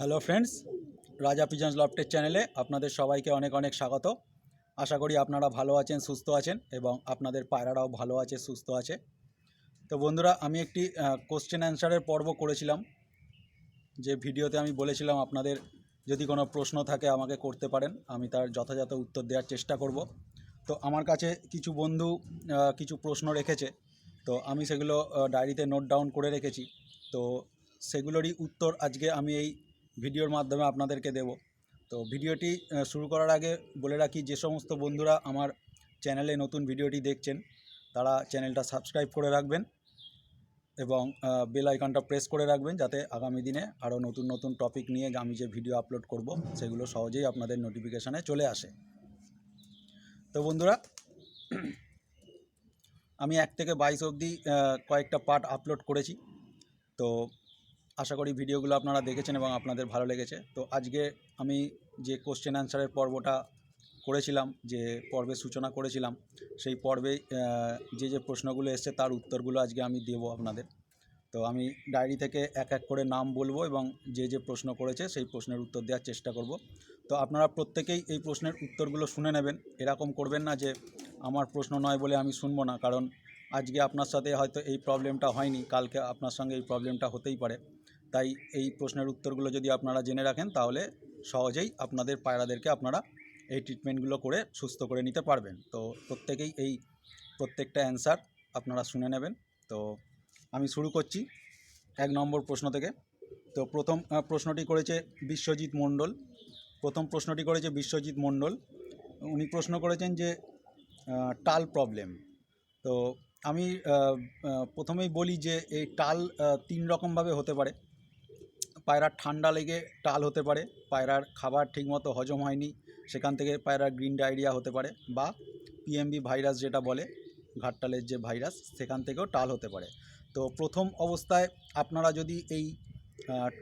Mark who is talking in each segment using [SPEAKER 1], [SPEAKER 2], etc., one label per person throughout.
[SPEAKER 1] Hello friends, Raja pigeons লফটের চ্যানেলে আপনাদের সবাইকে অনেক অনেক স্বাগত। আশা করি আপনারা ভালো আছেন, সুস্থ আছেন এবং আপনাদের পায়রারাও ভালো আছে, সুস্থ আছে। তো বন্ধুরা, আমি একটি কোশ্চেন অ্যান্সারের পর্ব করেছিলাম। যে ভিডিওতে আমি বলেছিলাম আপনাদের যদি কোনো প্রশ্ন থাকে আমাকে করতে পারেন, আমি তার যথাযথ উত্তর দেওয়ার চেষ্টা করব। তো আমার কাছে কিছু বন্ধু কিছু প্রশ্ন রেখেছে। তো আমি সেগুলো ডায়েরিতে নোট ডাউন করে রেখেছি। তো সেগুলোরই উত্তর আজকে আমি এই ভিডিওর মাধ্যমে আপনাদেরকে দেব। তো ভিডিওটি শুরু করার আগে বলে রাখি, যে সমস্ত বন্ধুরা আমার চ্যানেলে নতুন ভিডিওটি দেখছেন, তারা চ্যানেলটা সাবস্ক্রাইব করে রাখবেন এবং বেল আইকনটা প্রেস করে রাখবেন যাতে আগামী দিনে আরও নতুন নতুন টপিক নিয়ে আমি যে ভিডিও আপলোড করব, সেগুলো সহজেই আপনাদের নোটিফিকেশানে চলে আসে। তো বন্ধুরা, আমি এক থেকে বাইশ অবধি কয়েকটা পার্ট আপলোড করেছি। তো আশা করি ভিডিওগুলো আপনারা দেখেছেন এবং আপনাদের ভালো লেগেছে। তো আজকে আমি যে কোশ্চেন অ্যান্সারের পর্বটা করেছিলাম, যে পর্বের সূচনা করেছিলাম, সেই পর্বে যে যে প্রশ্নগুলো এসছে তার উত্তরগুলো আজকে আমি দেবো আপনাদের। তো আমি ডায়েরি থেকে এক এক করে নাম বলব এবং যে যে প্রশ্ন করেছে সেই প্রশ্নের উত্তর দেওয়ার চেষ্টা করব। তো আপনারা প্রত্যেকেই এই প্রশ্নের উত্তরগুলো শুনে নেবেন। এরকম করবেন না যে আমার প্রশ্ন নয় বলে আমি শুনব না। কারণ আজকে আপনার সাথে হয়তো এই প্রবলেমটা হয়নি, কালকে আপনার সঙ্গে এই প্রবলেমটা হতেই পারে। তাই এই প্রশ্নের উত্তরগুলো যদি আপনারা জেনে রাখেন, তাহলে সহজেই আপনাদের পায়রাদেরকে আপনারা এই ট্রিটমেন্টগুলো করে সুস্থ করে নিতে পারবেন। তো প্রত্যেকেই এই প্রত্যেকটা অ্যান্সার আপনারা শুনে নেবেন। তো আমি শুরু করছি এক নম্বর প্রশ্ন থেকে। তো প্রথম প্রশ্নটি করেছে বিশ্বজিৎ মণ্ডল। প্রথম প্রশ্নটি করেছে বিশ্বজিৎ মণ্ডল। উনি প্রশ্ন করেছেন যে টাল প্রবলেম তো আমি প্রথমেই বলি যে, এই টাল তিন রকমভাবে হতে পারে। পায়রার ঠান্ডা লেগে টাল হতে পারে, পায়রার খাবার ঠিকমতো হজম হয়নি, সেখান থেকে পায়রার গ্রিন ডায়রিয়া হতে পারে বা পিএমবি ভাইরাস যেটা বলে, ঘাটটালের যে ভাইরাস সেখান থেকেও টাল হতে পারে। তো প্রথম অবস্থায় আপনারা যদি এই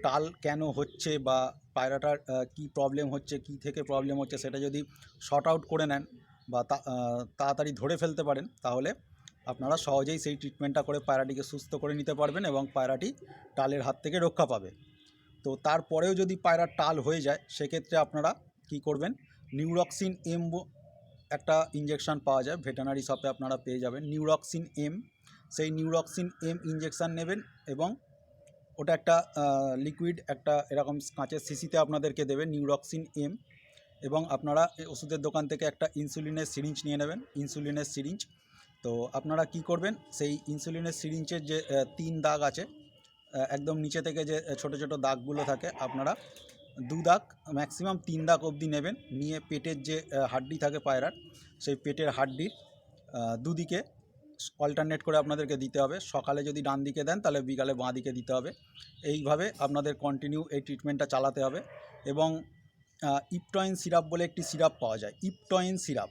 [SPEAKER 1] টাল কেন হচ্ছে বা পায়রাটার কি প্রবলেম হচ্ছে, কি থেকে প্রবলেম হচ্ছে সেটা যদি শর্ট আউট করে নেন বা তাড়াতাড়ি ধরে ফেলতে পারেন, তাহলে আপনারা সহজেই সেই ট্রিটমেন্টটা করে পায়রাটিকে সুস্থ করে নিতে পারবেন এবং পায়রাটি টালের হাত থেকে রক্ষা পাবে। তো তারপরেও যদি পায়রা টাল হয়ে যায়, সেক্ষেত্রে আপনারা কি করবেন? নিউরক্সিন এম একটা ইঞ্জেকশন পাওয়া যায় ভেটেনারি শপে আপনারা পেয়ে যাবেন। নিউরক্সিন এম, সেই নিউরক্সিন এম ইঞ্জেকশান নেবেন এবং ওটা একটা লিকুইড একটা এরকম কাঁচের সিসিতে আপনাদেরকে দেবে নিউরক্সিন এম এবং আপনারা ওষুধের দোকান থেকে একটা ইনসুলিনের সিরিঞ্জ নিয়ে নেবেন ইনসুলিনের সিরিঞ্জ তো আপনারা কি করবেন? সেই ইনসুলিনের সিরিঞ্জের যে তিন দাগ আছে একদম নিচে থেকে যে ছোট ছোট দাগগুলো থাকে, আপনারা দু দাগ ম্যাক্সিমাম তিন দাগ অবধি নেবেন। নিয়ে পেটের যে হাড্ডি থাকে পায়রার, সেই পেটের হাড্ডির দুদিকে অল্টারনেট করে আপনাদেরকে দিতে হবে। সকালে যদি ডান দিকে দেন, তাহলে বিকালে বাঁ দিকে দিতে হবে। এইভাবে আপনাদের কন্টিনিউ এই ট্রিটমেন্টটা চালাতে হবে। এবং ইপটয়েন সিরাপ বলে একটি সিরাপ পাওয়া যায়। ইপটয়েন সিরাপ,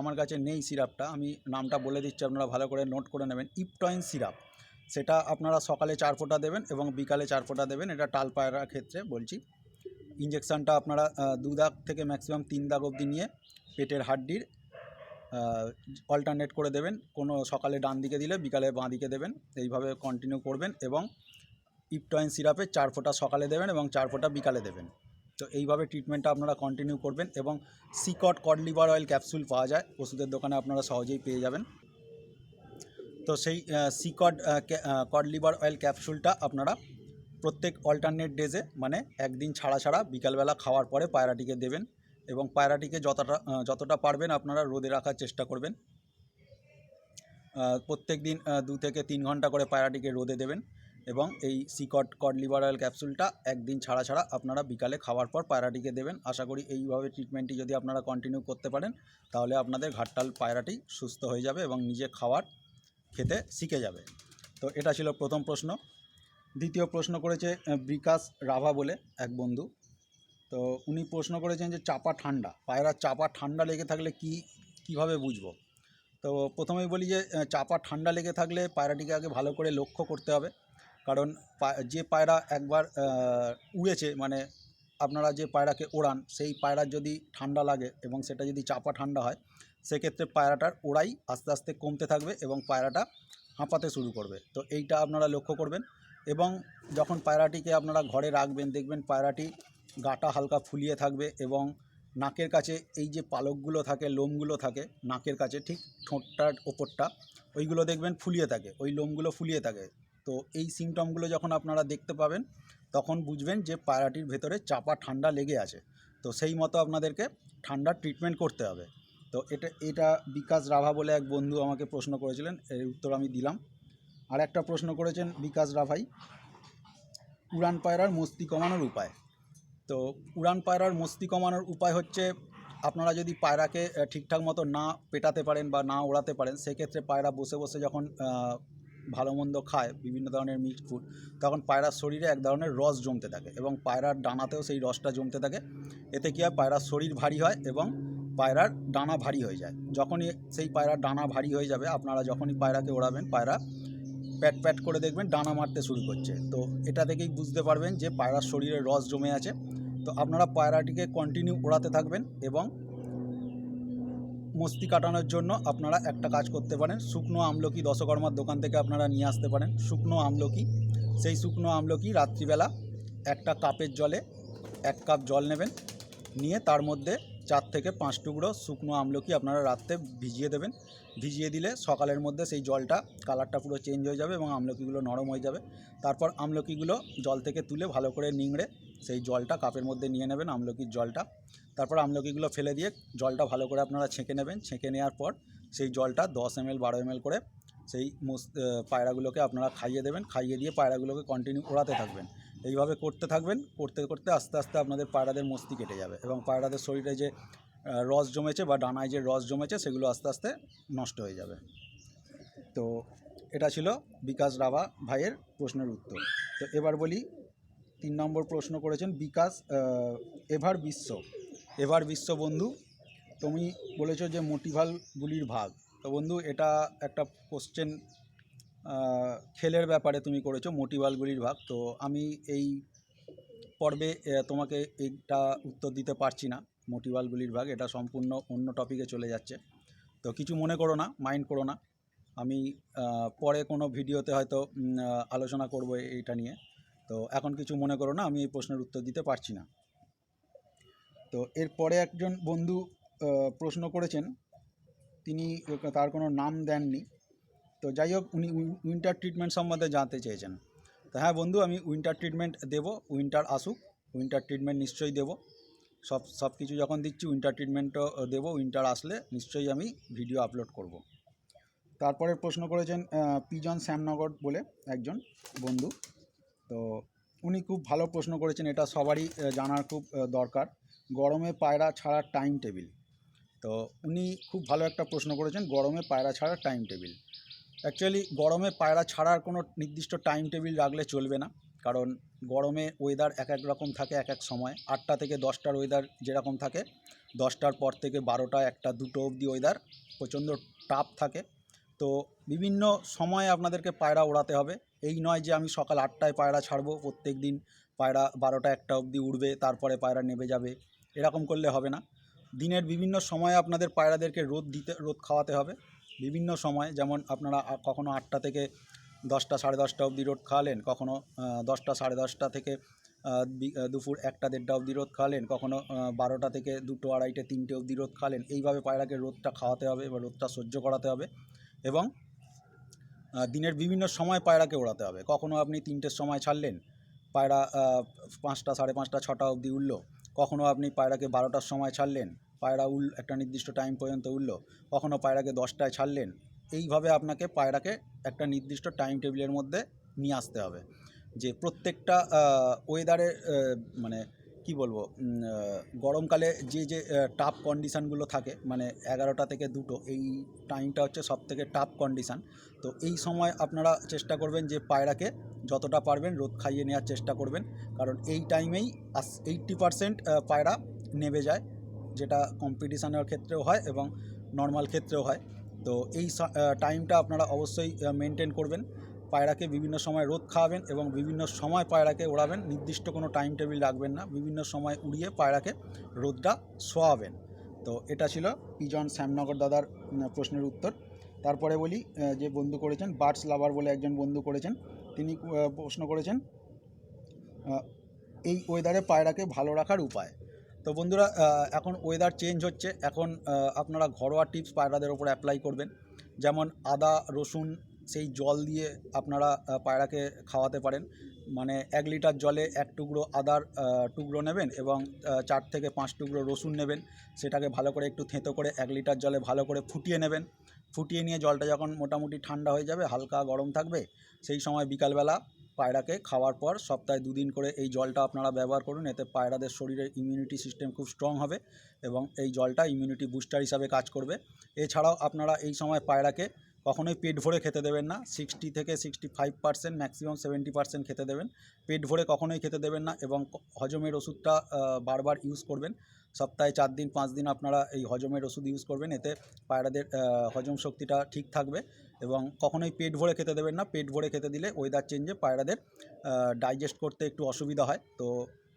[SPEAKER 1] আমার কাছে নেই সিরাপটা, আমি নামটা বলে দিচ্ছি, আপনারা ভালো করে নোট করে নেবেন। ইপটয়েন সিরাপ সেটা আপনারা সকালে চার ফোঁটা দেবেন এবং বিকালে চার ফোঁটা দেবেন, এটা টাল পায়রার ক্ষেত্রে বলছি। ইঞ্জেকশানটা আপনারা দু দাগ থেকে ম্যাক্সিমাম তিন দাগ অবধি নিয়ে পেটের হাড্ডির অল্টারনেট করে দেবেন। কোনো সকালে ডান দিকে দিলে বিকালে বাঁ দিকে দেবেন। এইভাবে কন্টিনিউ করবেন এবং ইপটয়েন সিরাপে চার ফোঁটা সকালে দেবেন এবং চার ফোঁটা বিকালে দেবেন। তো এইভাবে ট্রিটমেন্টটা আপনারা কন্টিনিউ করবেন এবং Seacod cod liver oil capsule পাওয়া যায়। ওষুধের দোকানে আপনারা সহজেই পেয়ে যাবেন। তো সেই সিকড কড লিভার অয়েল ক্যাপসুলটা আপনারা প্রত্যেক অল্টারনেট ডেজে মানে একদিন ছাড়া ছাড়া বিকালবেলা খাওয়ার পরে পায়রাটিকে দেবেন এবং পায়রাটিকে যতটা যতটা পারবেন আপনারা রোদে রাখার চেষ্টা করবেন। প্রত্যেক দিন দু থেকে তিন ঘণ্টা করে পায়রাটিকে রোদে দেবেন এবং এই সিকট কড লিভার অয়েল ক্যাপসুলটা একদিন ছাড়া ছাড়া আপনারা বিকালে খাওয়ার পর পায়রাটিকে দেবেন। আশা করি এইভাবে ট্রিটমেন্টটি যদি আপনারা কন্টিনিউ করতে পারেন, তাহলে আপনাদের ঘাটটাল পায়রাটি সুস্থ হয়ে যাবে এবং নিজে খাওয়ার খেতে শিখে যাবে। তো এটা ছিল প্রথম প্রশ্ন। দ্বিতীয় প্রশ্ন করেছে বিকাশ রাভা বলে এক বন্ধু। তো উনি প্রশ্ন করেছেন যে চাপা ঠান্ডা পায়রার চাপা ঠান্ডা লেগে থাকলে কি, কীভাবে বুঝব? তো প্রথমেই বলি যে চাপা ঠান্ডা লেগে থাকলে পায়রাটিকে আগে ভালো করে লক্ষ্য করতে হবে। কারণ যে পায়রা একবার উড়েছে মানে আপনারা যে পায়রাকে ওড়ান, সেই পায়রার যদি ঠান্ডা লাগে এবং সেটা যদি চাপা ঠান্ডা হয় সেক্ষেত্রে পায়রাটার ওড়াই আস্তে আস্তে কমতে থাকবে এবং পায়রাটা হাঁপাতে শুরু করবে। তো এইটা আপনারা লক্ষ্য করবেন এবং যখন পায়রাটিকে আপনারা ঘরে রাখবেন, দেখবেন পায়রাটি গাটা হালকা ফুলিয়ে থাকবে এবং নাকের কাছে এই যে পালকগুলো থাকে, লোমগুলো থাকে নাকের কাছে ঠিক ঠোঁটটার ওপরটা, ওইগুলো দেখবেন ফুলিয়ে থাকে, ওই লোমগুলো ফুলিয়ে থাকে। তো এই সিমটমগুলো যখন আপনারা দেখতে পাবেন, তখন বুঝবেন যে পায়রাটির ভেতরে চাপা ঠান্ডা লেগে আছে। তো সেই মতো আপনাদেরকে ঠান্ডার ট্রিটমেন্ট করতে হবে। তো এটা এটা বিকাশ রাভা বলে এক বন্ধু আমাকে প্রশ্ন করেছিলেন, এর উত্তর আমি দিলাম। আর একটা প্রশ্ন করেছেন বিকাশ রাভাই, উড়ান পায়রার মস্তি কমানোর উপায়। তো উড়ান পায়রার মস্তি কমানোর উপায় হচ্ছে, আপনারা যদি পায়রাকে ঠিকঠাক মতো না পেটাতে পারেন বা না ওড়াতে পারেন, সেক্ষেত্রে পায়রা বসে বসে যখন ভালো মন্দ খায়, বিভিন্ন ধরনের মিক্সড ফুড, তখন পায়রার শরীরে এক ধরনের রস জমতে থাকে এবং পায়রার ডানাতেও সেই রসটা জমতে থাকে। এতে কী হয়? পায়রার শরীর ভারী হয় এবং পায়রার ডানা ভারী হয়ে যায়। যখনই সেই পায়রার ডানা ভারী হয়ে যাবে, আপনারা যখনই পায়রাকে ওড়াবেন, পায়রা প্যাট প্যাট করে দেখবেন ডানা মারতে শুরু করছে। তো এটা থেকেই বুঝতে পারবেন যে পায়রার শরীরে রস জমে আছে। তো আপনারা পায়রাটিকে কন্টিনিউ ওড়াতে থাকবেন এবং মস্তি কাটানোর জন্য আপনারা একটা কাজ করতে পারেন। শুকনো আমলকি দশকর্মার দোকান থেকে আপনারা নিয়ে আসতে পারেন। শুকনো আমলকি, সেই শুকনো আমলকি রাত্রিবেলা একটা কাপের জলে এক কাপ জল নেবেন। নিয়ে তার মধ্যে চার থেকে পাঁচ টুকরো শুকনো আমলকি আপনারা রাত্রে ভিজিয়ে দেবেন। ভিজিয়ে দিলে সকালের মধ্যে সেই জলটা কালারটা পুরো চেঞ্জ হয়ে যাবে এবং আমলকিগুলো নরম হয়ে যাবে। তারপর আমলকিগুলো জল থেকে তুলে ভালো করে নিংড়ে সেই জলটা কাপের মধ্যে নিয়ে নেবেন আমলকির জলটা। তারপর আমলকিগুলো ফেলে দিয়ে জলটা ভালো করে আপনারা ছেঁকে নেবেন। ছেঁকে নেওয়ার পর সেই জলটা দশ এম এল বারো এম করে সেই পায়রাগুলোকে আপনারা খাইয়ে দেবেন। খাইয়ে দিয়ে পায়রাগুলোকে কন্টিনিউ ওড়াতে থাকবেন। এইভাবে করতে থাকবেন, করতে করতে আস্তে আস্তে আপনাদের পায়রাদের মস্তি কেটে যাবে এবং পায়রাদের শরীরে যে রস জমেছে বা ডানায় যে রস জমেছে সেগুলো আস্তে আস্তে নষ্ট হয়ে যাবে। তো এটা ছিল বিকাশ রাভা ভাইয়ের প্রশ্নের উত্তর। তো এবার বলি, তিন নম্বর প্রশ্ন করেছেন বিকাশ এভার বিশ্ব এভার বিশ্ব বন্ধু, তুমি বলেছ যে মোটিভালগুলির ভাগ। তো বন্ধু, এটা একটা কোশ্চেন খেলের ব্যাপারে তুমি করেছ মোটিভালগুলির ভাগ। তো আমি এই পর্বে তোমাকে এইটা উত্তর দিতে পারছি না মোটিভালগুলির ভাগ। এটা সম্পূর্ণ অন্য টপিকে চলে যাচ্ছে। তো কিছু মনে করো না মাইন্ড করো না। আমি পরে কোনো ভিডিওতে হয়তো আলোচনা করব এইটা নিয়ে। তো এখন কিছু মনে করো না, আমি এই প্রশ্নের উত্তর দিতে পারছি না। তো এরপরে একজন বন্ধু প্রশ্ন করেছেন। তিনি, তার কোনো নাম দেননি। তো যাই হোক, উনি উই- উইন্টার ট্রিটমেন্ট সম্বন্ধে জানতে চেয়েছেন। তো হ্যাঁ বন্ধু, আমি উইন্টার ট্রিটমেন্ট দেবো, উইন্টার আসুক, উইন্টার ট্রিটমেন্ট নিশ্চয়ই দেবো। সব সব কিছু যখন দিচ্ছি, উইন্টার ট্রিটমেন্টও দেবো, উইন্টার আসলে নিশ্চয়ই আমি ভিডিও আপলোড করব। তারপরে প্রশ্ন করেছেন পিজন শ্যামনগর বলে একজন বন্ধু। তো উনি খুব ভালো প্রশ্ন করেছেন, এটা সবারই জানার খুব দরকার। গরমে পায়রা ছাড়ার টাইম টেবিল। তো উনি খুব ভালো একটা প্রশ্ন করেছেন, গরমে পায়রা ছাড়ার টাইম টেবিল। অ্যাকচুয়ালি গরমে পায়রা ছাড়ার কোনো নির্দিষ্ট টাইম টেবিল রাখলে চলবে না। কারণ গরমে ওয়েদার এক এক রকম থাকে এক এক সময়। আটটা থেকে দশটার ওয়েদার যেরকম থাকে, দশটার পর থেকে বারোটা, একটা, দুটো অবধি ওয়েদার প্রচণ্ড টাফ থাকে। তো বিভিন্ন সময়ে আপনাদেরকে পায়রা ওড়াতে হবে। এই নয় যে আমি সকাল আটটায় পায়রা ছাড়বো, প্রত্যেক দিন পায়রা বারোটা, একটা অবধি উড়বে, তারপরে পায়রা নেমে যাবে, এরকম করলে হবে না। দিনের বিভিন্ন সময়ে আপনাদের পায়রাদেরকে রোদ দিতে, রোদ খাওয়াতে হবে। বিভিন্ন সময়, যেমন আপনারা কখনো আটটা থেকে দশটা, সাড়ে দশটা অবধি রোদ খাওয়ালেন, কখনো দশটা, সাড়ে দশটা থেকে দুপুর একটা, দেড়টা অবধি রোদ খাওয়ালেন, কখনো বারোটা থেকে দুটো, আড়াইটে, তিনটে অবধি রোদ খাওয়ালেন, এইভাবে পায়রাকে রোদটা খাওয়াতে হবে বা রোদটা সহ্য করাতে হবে এবং দিনের বিভিন্ন সময় পায়রাকে ওড়াতে হবে। কখনো আপনি তিনটের সময় ছাড়লেন, পায়রা পাঁচটা, সাড়ে পাঁচটা, ছটা অবধি উঠল, কখনো আপনি পায়রাকে বারোটার সময় ছাড়লেন পায়রা উল, একটা নির্দিষ্ট টাইম পর্যন্ত উঠল। কখনও পায়রাকে দশটায় ছাড়লেন। এইভাবে আপনাকে পায়রাকে একটা নির্দিষ্ট টাইম টেবিলের মধ্যে নিয়ে আসতে হবে। যে প্রত্যেকটা ওয়েদারে মানে কি বলব গরমকালে যে যে টাফ কন্ডিশানগুলো থাকে মানে এগারোটা থেকে দুটো, এই টাইমটা হচ্ছে সব থেকে টাফ কন্ডিশান তো এই সময় আপনারা চেষ্টা করবেন যে পায়রাকে যতটা পারবেন রোদ খাইয়ে নেওয়ার চেষ্টা করবেন। কারণ এই টাইমেই আস এইট্টি পারসেন্ট পায়রা নেমে যায়। যেটা কম্পিটিশানের ক্ষেত্রেও হয় এবং নর্মাল ক্ষেত্রেও হয়। তো এই টাইমটা আপনারা অবশ্যই মেনটেন করবেন। পায়রাকে বিভিন্ন সময় রোদ খাওয়াবেন এবং বিভিন্ন সময় পায়রাকে ওড়াবেন। নির্দিষ্ট কোনো টাইম টেবিল রাখবেন না। বিভিন্ন সময় উড়িয়ে পায়রাকে রোদটা শোয়াবেন। তো এটা ছিল পিজন শ্যামনগর দাদার প্রশ্নের উত্তর। তারপরে বলি যে বন্ধু করেছেন বার্ডস লাভার বলে একজন বন্ধু করেছেন, তিনি প্রশ্ন করেছেন এই ওয়েদারে পায়রাকে ভালো রাখার উপায়। তো বন্ধুরা এখন ওয়েদার চেঞ্জ হচ্ছে। এখন আপনারা ঘরোয়া টিপস পায়রাদের ওপর অ্যাপ্লাই করবেন। যেমন আদা, রসুন, সেই জল দিয়ে আপনারা পায়রাকে খাওয়াতে পারেন। মানে এক লিটার জলে এক টুকরো আদার টুকরো নেবেন এবং চার থেকে পাঁচ টুকরো রসুন নেবেন। সেটাকে ভালো করে একটু থেঁতো করে এক লিটার জলে ভালো করে ফুটিয়ে নেবেন। ফুটিয়ে নিয়ে জলটা যখন মোটামুটি ঠান্ডা হয়ে যাবে, হালকা গরম থাকবে, সেই সময় বিকালবেলা পায়রাকে খাওয়ার পর সপ্তাহে দুদিন করে এই জলটা আপনারা ব্যবহার করুন, এতে পায়রাদের শরীরের ইমিউনিটি সিস্টেম খুব স্ট্রং হবে এবং এই জলটা ইমিউনিটি বুস্টার হিসাবে কাজ করবে। এছাড়াও আপনারা এই সময় পায়রাকে কখনোই পেট ভরে খেতে দেবেন না সিক্সটি থেকে sixty five percent maximum seventy percent খেতে দেবেন। পেট ভরে কখনোই খেতে দেবেন না এবং হজমের ওষুধটা বারবার ইউজ করবেন। সপ্তাহে চার দিন, পাঁচ দিন আপনারা এই হজমের ওষুধ ইউজ করবেন, এতে পায়রাদের হজম শক্তিটা ঠিক থাকবে এবং কখনোই পেট ভরে খেতে দেবেন না। পেট ভরে খেতে দিলে ওয়েদার চেঞ্জে পায়রাদের ডাইজেস্ট করতে একটু অসুবিধা হয়। তো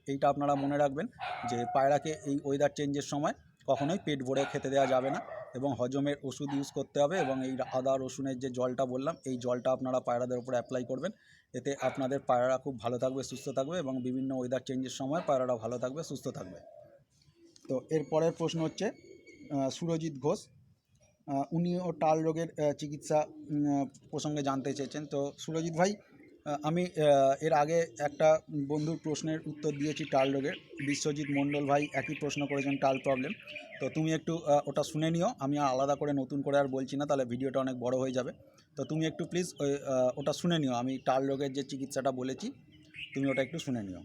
[SPEAKER 1] এইটা আপনারা মনে রাখবেন যে পায়রাকে এই ওয়েদার চেঞ্জের সময় কখনোই পেট ভরে খেতে দেওয়া যাবে না এবং হজমের ওষুধ ইউজ করতে হবে এবং এই আদা, রসুনের যে জলটা বললাম, এই জলটা আপনারা পায়রাদের উপরে অ্যাপ্লাই করবেন। এতে আপনাদের পায়রারা খুব ভালো থাকবে, সুস্থ থাকবে এবং বিভিন্ন ওয়েদার চেঞ্জের সময় পায়রারা ভালো থাকবে, সুস্থ থাকবে। তো এর পরের প্রশ্ন হচ্ছে সুরজিৎ ঘোষ আহ, উনিও টাল রোগের চিকিৎসা প্রসঙ্গে জানতে চেয়েছেন। তো সুরজিৎ ভাই আমি এর আগে একটা বন্ধুর প্রশ্নের উত্তর দিয়েছি টাল রোগের। বিশ্বজিৎ মণ্ডল ভাই একই প্রশ্ন করেছেন টাল প্রবলেম। তো তুমি একটু ওটা শুনে নিও। আমি আলাদা করে নতুন করে আর বলছি না তাহলে ভিডিওটা অনেক বড় হয়ে যাবে। তো তুমি একটু প্লিজ ওটা শুনে নিও। আমি টাল রোগের যে চিকিৎসাটা বলেছি তুমি ওটা একটু শুনে নিও।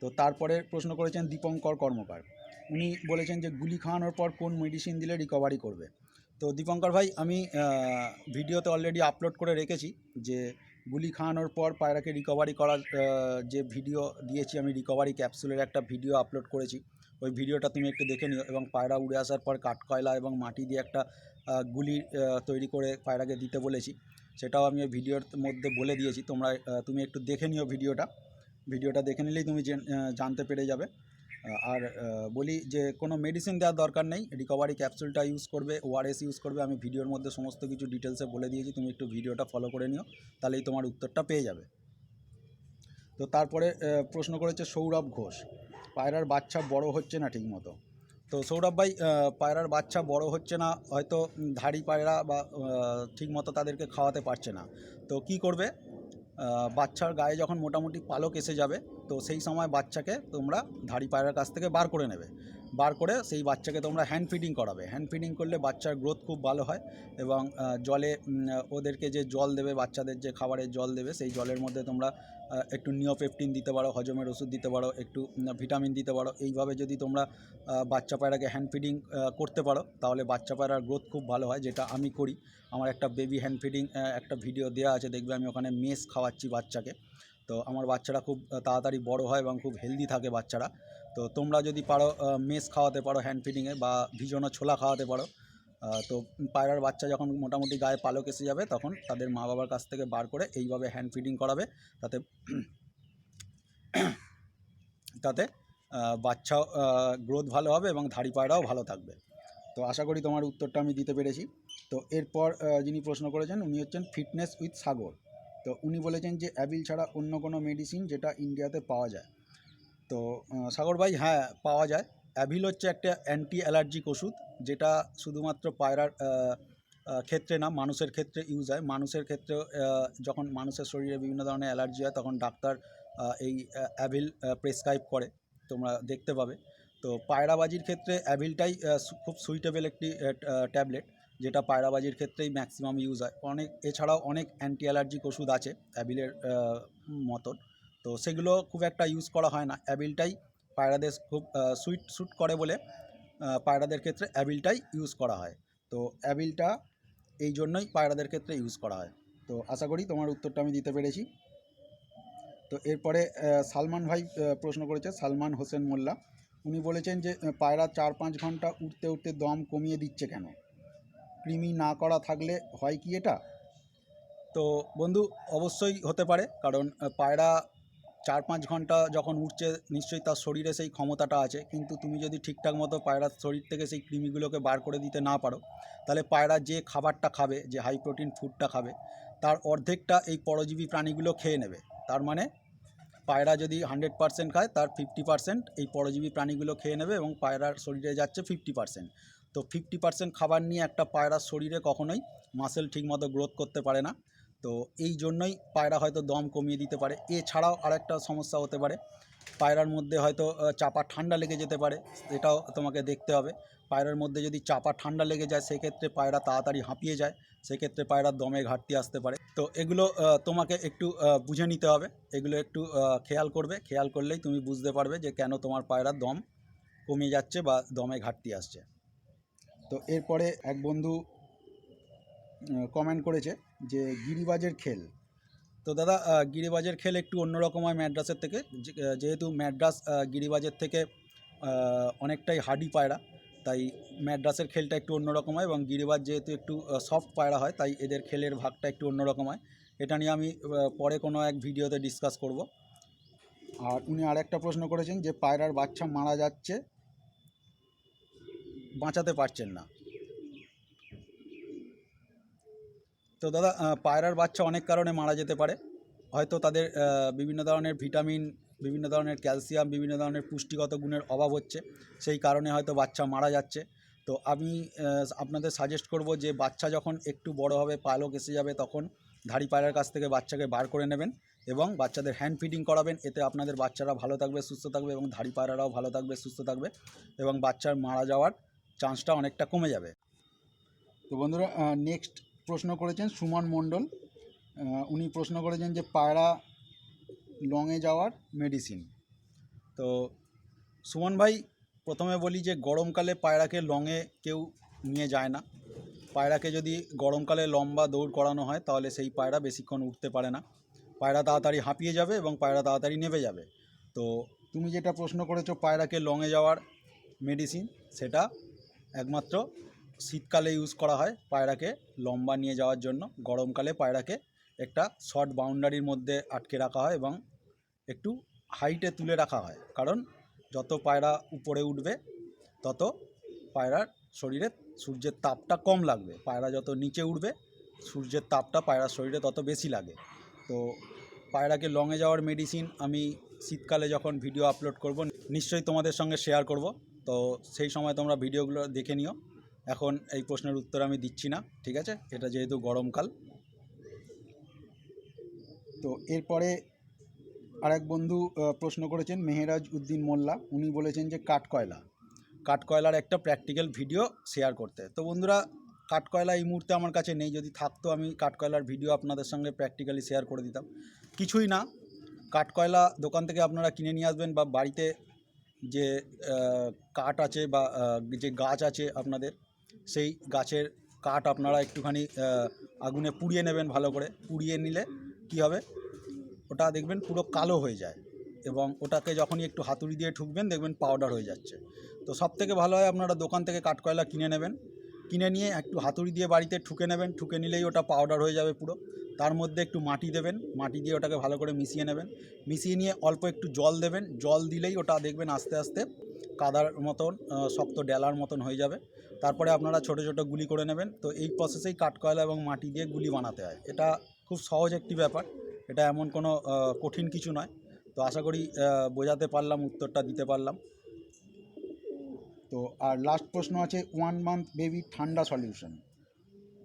[SPEAKER 1] তো তারপরে প্রশ্ন করেছেন দীপঙ্কর কর্মকার। উনি বলেছেন যে গুলি খাওয়ানোর পর কোন মেডিসিন দিলে রিকভারি করবে। তো দীপঙ্কর ভাই, আমি ভিডিওতে অলরেডি আপলোড করে রেখেছি যে গুলি খাওয়ানোর পর পায়রাকে রিকভারি করার যে ভিডিও দিয়েছি, আমি রিকভারি ক্যাপসুলের একটা ভিডিও আপলোড করেছি। ওই ভিডিওটা তুমি একটু দেখে নিও এবং পায়রা উড়ে আসার পর কাঠকয়লা এবং মাটি দিয়ে একটা গুলি তৈরি করে পায়রাকে দিতে বলেছি। সেটাও আমি ওই ভিডিওর মধ্যে বলে দিয়েছি। তোমরা তুমি একটু দেখে নিও ভিডিওটা ভিডিওটা দেখে নিলেই তুমি জানতে পেরে যাবে। আর বলি যে কোনো মেডিসিন দেওয়ার দরকার নেই। রিকভারি ক্যাপসুলটা ইউজ করবে ওআরএস ইউজ করবে। আমি ভিডিওর মধ্যে সমস্ত কিছু ডিটেলসে বলে দিয়েছি। তুমি একটু ভিডিওটা ফলো করে নিও, তাহলেই তোমার উত্তরটা পেয়ে যাবে। তো তারপরে প্রশ্ন করেছে সৌরভ ঘোষ, পায়রার বাচ্চা বড় হচ্ছে না ঠিকমতো তো সৌরভ ভাই পায়রার বাচ্চা বড় হচ্ছে না, হয়তো ধাড়ি পায়রা বা ঠিকমতো তাদেরকে খাওয়াতে পারছে না। তো কি করবে? বাচ্চার গায়ে যখন মোটামুটি পালক এসে যাবে তো সেই সময় বাচ্চাকে তোমরা ধাড়ি পায়রার কাছ থেকে বার করে নেবে। বার করে সেই বাচ্চাকে তোমরা হ্যান্ড ফিডিং করাবে। হ্যান্ড ফিডিং করলে বাচ্চার গ্রোথ খুব ভালো হয় এবং জলে ওদেরকে যে জল দেবে, বাচ্চাদের যে খাবারের জল দেবে, সেই জলের মধ্যে তোমরা একটু নিওপেপটিন দিতে পারো, হজমের ওষুধ দিতে পারো, একটু ভিটামিন দিতে পারো। এইভাবে যদি তোমরা বাচ্চা পায়রাকে হ্যান্ড ফিডিং করতে পারো, তাহলে বাচ্চা পায়রার গ্রোথ খুব ভালো হয়, যেটা আমি করি। আমার একটা বেবি হ্যান্ড ফিডিং একটা ভিডিও দেওয়া আছে, দেখবে আমি ওখানে মেস খাওয়াচ্ছি বাচ্চাকে। তো আমার বাচ্চারা খুব তাড়াতাড়ি বড় হয় এবং খুব হেলদি থাকে বাচ্চারা। তো তোমরা যদি পারো মেস খাওয়াতে পারো হ্যান্ড ফিডিংয়ে বা ভিজনো ছোলা খাওয়াতে পারো। তো পায়রার বাচ্চা যখন মোটামুটি গায়ে পালক এসে যাবে তখন তাদের মা বাবার কাছ থেকে বার করে এইভাবে হ্যান্ড ফিডিং করাবে তাতে তাতে আহ, বাচ্চাও গ্রোথ ভালো হবে এবং ধাড়ি পায়রাও ভালো থাকবে। তো আশা করি তোমার উত্তরটা আমি দিতে পেরেছি। তো এরপর যিনি প্রশ্ন করেছেন উনি হচ্ছেন ফিটনেস উইথ সাগর। তো উনি বলেছেন যে অ্যাবিল ছাড়া অন্য কোনো মেডিসিন যেটা ইন্ডিয়াতে পাওয়া যায়। তো সাগর ভাই হ্যাঁ পাওয়া যায়। অ্যাভিল হচ্ছে একটা অ্যান্টি অ্যালার্জিক ওষুধ যেটা শুধুমাত্র পায়রার ক্ষেত্রে না, মানুষের ক্ষেত্রে ইউজ হয়। মানুষের ক্ষেত্রে যখন মানুষের শরীরে বিভিন্ন ধরনের অ্যালার্জি হয়, তখন ডাক্তার এই অ্যাভিল প্রেসক্রাইব করে। তোমরা দেখতে পাবে। তো পায়রাবাজির ক্ষেত্রে অ্যাভিলটাই খুব সুইটেবল একটি ট্যাবলেট যেটা পায়রাবাজির ক্ষেত্রেই ম্যাক্সিমাম ইউজ হয়। অনেক, এছাড়াও অনেক অ্যান্টি অ্যালার্জিক ওষুধ আছে অ্যাবিলের মতন। তো সেগুলো খুব একটা ইউজ করা হয় না। অ্যাবিলটাই পায়রাদের খুব সুইট স্যুট করে বলে পায়রাদের ক্ষেত্রে অ্যাবিলটাই ইউজ করা হয়। তো অ্যাবিলটা এই জন্যই পায়রাদের ক্ষেত্রে ইউজ করা হয়। তো আশা করি তোমার উত্তরটা আমি দিতে পেরেছি। তো এরপরে সালমান ভাই প্রশ্ন করেছে, সালমান হোসেন মোল্লা। উনি বলেছেন যে পায়রা চার পাঁচ ঘণ্টা উঠতে উঠতে দম কমিয়ে দিচ্ছে কেন? কৃমি না করা থাকলে হয় কি এটা? তো বন্ধু, অবশ্যই হতে পারে। কারণ পায়রা চার পাঁচ ঘণ্টা যখন উঠছে, নিশ্চয়ই তার শরীরে সেই ক্ষমতাটা আছে। কিন্তু তুমি যদি ঠিকঠাক মতো পায়রার শরীর থেকে সেই কৃমিগুলোকে বার করে দিতে না পারো, তাহলে পায়রা যে খাবারটা খাবে, যে হাই প্রোটিন ফুডটা খাবে, তার অর্ধেকটা এই পরজীবী প্রাণীগুলো খেয়ে নেবে। তার মানে পায়রা যদি হান্ড্রেড পার্সেন্ট খায়, তার ফিফটি পার্সেন্ট এই পরজীবী প্রাণীগুলো খেয়ে নেবে এবং পায়রার শরীরে যাচ্ছে ফিফটি পার্সেন্ট তো ফিফটি পার্সেন্ট খাবার নিয়ে একটা পায়রার শরীরে কখনোই মাসেল ঠিকমতো গ্রোথ করতে পারে না। তো এই জন্যই পায়রা হয়তো দম কমিয়ে দিতে পারে। এছাড়াও আরেকটা সমস্যা হতে পারে। পায়রার মধ্যে হয়তো চাপা ঠান্ডা লেগে যেতে পারে। এটাও তোমাকে দেখতে হবে। পায়রার মধ্যে যদি চাপা ঠান্ডা লেগে যায়, সেক্ষেত্রে পায়রা তাড়াতাড়ি হাঁপিয়ে যায়। সেক্ষেত্রে পায়রার দমে ঘাটতি আসতে পারে। তো এগুলো তোমাকে একটু বুঝে নিতে হবে। এগুলো একটু খেয়াল করবে। খেয়াল করলেই তুমি বুঝতে পারবে যে কেন তোমার পায়রার দম কমে যাচ্ছে বা দমে ঘাটতি আসছে। তো এরপরে এক বন্ধু কমেন্ট করেছে যে গিরিবাজের খেল। তো দাদা গিরিবাজের খেল একটু অন্যরকম হয় ম্যাড্রাসের থেকে। যেহেতু ম্যাড্রাস গিরিবাজের থেকে অনেকটাই হার্ডি পায়রা, তাই ম্যাড্রাসের খেলটা একটু অন্যরকম হয় এবং গিরিবাজ যেহেতু একটু সফট পায়রা হয়, তাই এদের খেলের ভাগটা একটু অন্যরকম হয়। এটা নিয়ে আমি পরে কোনো এক ভিডিওতে ডিসকাস করব। আর উনি আরেকটা প্রশ্ন করেছেন যে পায়রার বাচ্চা মারা যাচ্ছে বাঁচাতে পারছেন না। তো দাদা পায়রার বাচ্চা অনেক কারণে মারা যেতে পারে। হয়তো তাদের বিভিন্ন ধরনের ভিটামিন, বিভিন্ন ধরনের ক্যালসিয়াম, বিভিন্ন ধরনের পুষ্টিগত গুণের অভাব হচ্ছে। সেই কারণে হয়তো বাচ্চা মারা যাচ্ছে। তো আমি আপনাদের সাজেস্ট করব যে বাচ্চা যখন একটু বড় হবে, পালক এসে যাবে, তখন ধাড়ি পায়রার কাছ থেকে বাচ্চাকে বার করে নেবেন এবং বাচ্চাদের হ্যান্ড ফিডিং করাবেন। এতে আপনাদের বাচ্চারা ভালো থাকবে, সুস্থ থাকবে এবং ধাড়ি পায়রারাও ভালো থাকবে, সুস্থ থাকবে এবং বাচ্চার মারা যাওয়ার চান্সটা অনেকটা কমে যাবে। তো বন্ধুরা নেক্সট প্রশ্ন করেছেন সুমন মণ্ডল। উনি প্রশ্ন করেছেন যে পায়রা লংয়ে যাওয়ার মেডিসিন তো সুমন ভাই, প্রথমে বলি যে গরমকালে পায়রাকে লংয়ে কেউ নিয়ে যায় না। পায়রাকে যদি গরমকালে লম্বা দৌড় করানো হয়, তাহলে সেই পায়রা বেশিক্ষণ উঠতে পারে না। পায়রা তাড়াতাড়ি হাঁপিয়ে যাবে এবং পায়রা তাড়াতাড়ি নেবে যাবে। তো তুমি যেটা প্রশ্ন করেছ, পায়রাকে লংয়ে যাওয়ার মেডিসিন সেটা একমাত্র শীতকালে ইউজ করা হয় পায়রাকে লম্বা নিয়ে যাওয়ার জন্য। গরমকালে পায়রাকে একটা শর্ট বাউন্ডারির মধ্যে আটকে রাখা হয় এবং একটু হাইটে তুলে রাখা হয়। কারণ যত পায়রা উপরে উঠবে, তত পায়রার শরীরে সূর্যের তাপটা কম লাগবে। পায়রা যত নিচে উঠবে, সূর্যের তাপটা পায়রার শরীরে তত বেশি লাগে। তো পায়রাকে লংয়ে যাওয়ার মেডিসিন আমি শীতকালে যখন ভিডিও আপলোড করব, নিশ্চয়ই তোমাদের সঙ্গে শেয়ার করব। তো সেই সময় তোমরা ভিডিওগুলো দেখে নিও। এখন এই প্রশ্নের উত্তর আমি দিচ্ছি না, ঠিক আছে? এটা যেহেতু গরমকাল। তো এরপরে আরেক বন্ধু প্রশ্ন করেছেন, মেহেরাজ উদ্দিন মোল্লা, উনি বলেছেন যে কাঠকয়লা। কাঠকয়লার একটা প্র্যাকটিক্যাল ভিডিও শেয়ার করতে। তো বন্ধুরা, কাঠকয়লা এই মুহূর্তে আমার কাছে নেই। যদি থাকতো, আমি কাঠকয়লার ভিডিও আপনাদের সঙ্গে প্র্যাকটিক্যালি শেয়ার করে দিতাম। কিছুই না। কাঠকয়লা দোকান থেকে আপনারা কিনে নিয়ে আসবেন বা বাড়িতে যে কাঠ আছে বা যে গাছ আছে আপনাদের, সেই গাছের কাঠ আপনারা একটুখানি আগুনে পুড়িয়ে নেবেন ভালো করে। পুড়িয়ে নিলে কি হবে? ওটা দেখবেন পুরো কালো হয়ে যায় এবং ওটাকে যখনই একটু হাতুড়ি দিয়ে ঠুকবেন দেখবেন পাউডার হয়ে যাচ্ছে। তো সব থেকে ভালো হয় আপনারা দোকান থেকে কাঠকয়লা কিনে নেবেন। কিনে নিয়ে একটু হাতুড়ি দিয়ে বাড়িতে ঠুকে নেবেন, ঠুকে নিলেই ওটা পাউডার হয়ে যাবে পুরো। তার মধ্যে একটু মাটি দেবেন, মাটি দিয়ে ওটাকে ভালো করে মিশিয়ে নেবেন। মিশিয়ে নিয়ে অল্প একটু জল দেবেন, জল দিলেই ওটা দেখবেন আস্তে আস্তে কাদার মতন শক্ত ডেলার মতন হয়ে যাবে। তারপরে আপনারা ছোট ছোট গুলি করে নেবেন। তো এই প্রসেসেই কাঠকয়লা এবং মাটি দিয়ে গুলি বানাতে হয়। এটা খুব সহজ একটি ব্যাপার। এটা এমন কোনো কঠিন কিছু নয়। তো আশা করি বোঝাতে পারলাম, উত্তরটা দিতে পারলাম। তো আর লাস্ট প্রশ্ন আছে ওয়ান মান্থ বেবি ঠান্ডা সলিউশন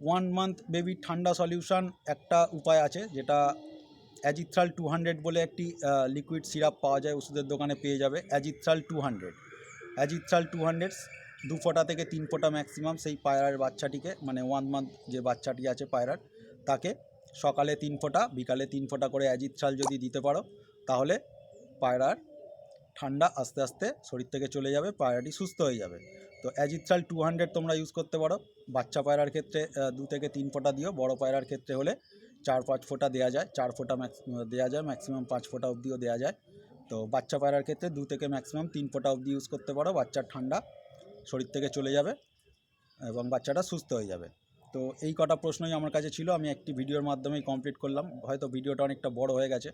[SPEAKER 1] ওয়ান মান্থ বেবি ঠান্ডা সলিউশন একটা উপায় আছে, যেটা অ্যাজিথ্রাল টু হান্ড্রেড বলে একটি লিকুইড সিরাপ পাওয়া যায়, ওষুধের দোকানে পেয়ে যাবে Azithral two hundred Azithral two hundred দু ফোঁটা থেকে তিন ফোঁটা ম্যাক্সিমাম সেই পায়রার বাচ্চাটিকে মানে ওয়ান মান্থ যে বাচ্চাটি আছে পায়রার, তাকে সকালে তিন ফোঁটা, বিকালে তিন ফোঁটা করে অ্যাজিথ্রাল যদি দিতে পারো, তাহলে পায়রার ঠান্ডা আস্তে আস্তে শরীর থেকে চলে যাবে, পায়রাটি সুস্থ হয়ে যাবে। তো অ্যাজিথ্রাল টু হান্ড্রেড তোমরা ইউজ করতে পারো। বাচ্চা পায়রার ক্ষেত্রে দু থেকে তিন ফোঁটা দিও। বড় পায়রার ক্ষেত্রে হলে চার পাঁচ ফোঁটা দেওয়া যায়। চার ফোঁটা ম্যাক্স দেওয়া যায় ম্যাক্সিমাম পাঁচ ফোঁটা অবধিও দেওয়া যায়। তো বাচ্চা পায়রার ক্ষেত্রে দু থেকে ম্যাক্সিমাম তিন ফোঁটা অবধি ইউজ করতে পারো। বাচ্চার ঠান্ডা শরীর থেকে চলে যাবে এবং বাচ্চাটা সুস্থ হয়ে যাবে। তো এই কটা প্রশ্নই আমার কাছে ছিল। আমি একটি ভিডিওর মাধ্যমেই কমপ্লিট করলাম। হয়তো ভিডিওটা অনেকটা বড় হয়ে গেছে।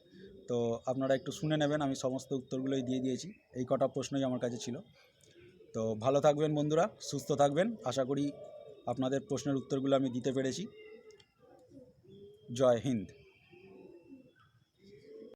[SPEAKER 1] তো আপনারা একটু শুনে নেবেন, আমি সমস্ত উত্তরগুলোই দিয়ে দিয়েছি। এই কটা প্রশ্নই আমার কাছে ছিল। তো ভালো থাকবেন বন্ধুরা, সুস্থ থাকবেন। আশা করি আপনাদের প্রশ্নের উত্তরগুলো আমি দিতে পেরেছি। জয় হিন্দ।